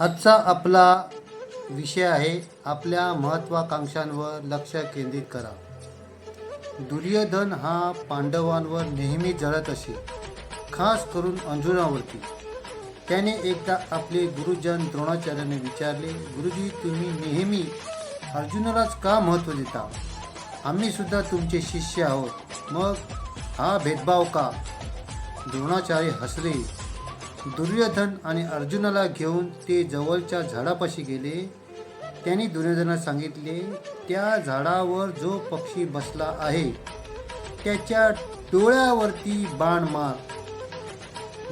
आजचा आपला विषय आहे आपल्या महत्त्वाकांक्षांवर लक्ष केंद्रित करा. दुर्योधन हा पांडवांवर नेहमी जळत असे खास करून अर्जुनावरती त्याने एकदा आपले गुरुजन द्रोणाचार्याने विचारले गुरुजी तुम्ही नेहमी अर्जुनालाच का महत्त्व देता? आम्ही सुद्धा तुमचे शिष्य आहोत. मग हा भेदभाव का? द्रोणाचार्य हसले. दुर्योधन आणि अर्जुनाला घेऊन ते जवळच्या झाडापाशी गेले. त्यांनी दुर्योधनाला सांगितले त्या झाडावर जो पक्षी बसला आहे त्याच्या डोळ्यावरती बाण मार.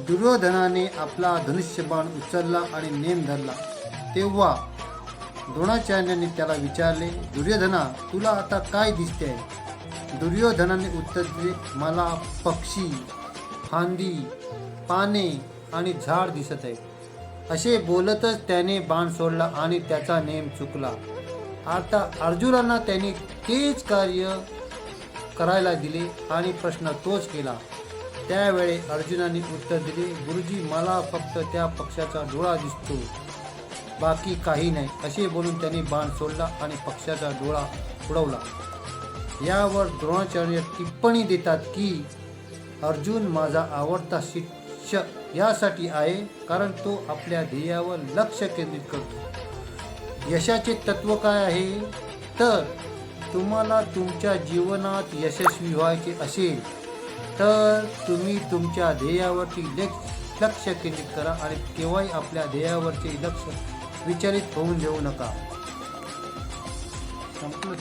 दुर्योधनाने आपला धनुष्यबाण उचलला आणि नेम धरला. तेव्हा द्रोणाचार्याने त्याला विचारले दुर्योधना तुला आता काय दिसते दुर्योधनाने उत्तर दिले मला पक्षी फांदी पाने आणि झाड दिसत आहे. असे बोलतच त्याने बाण सोडला आणि त्याचा नेम चुकला. आता अर्जुनांना त्यांनी तेच कार्य करायला दिले आणि प्रश्न तोच केला. त्यावेळी अर्जुनाने उत्तर दिले गुरुजी मला फक्त त्या पक्षाचा डोळा दिसतो. बाकी काही नाही. असे बोलून त्यांनी बाण सोडला आणि पक्षाचा डोळा उडवला. यावर द्रोणाचार्य टिप्पणी देतात की अर्जुन माझा आवडता शिक्षक यासाठी आहे कारण तो आपल्या ध्येयावर लक्ष केंद्रित करतो. यशाचे तत्व काय आहे? तर तुम्हाला तुमच्या जीवनात यशस्वी व्हायचे असेल तर तुम्ही तुमच्या ध्येयावरती लक्ष लक्ष केंद्रित करा आणि केव्हाही आपल्या ध्येयावरचे लक्ष विचलित होऊन देऊ नका. संपलं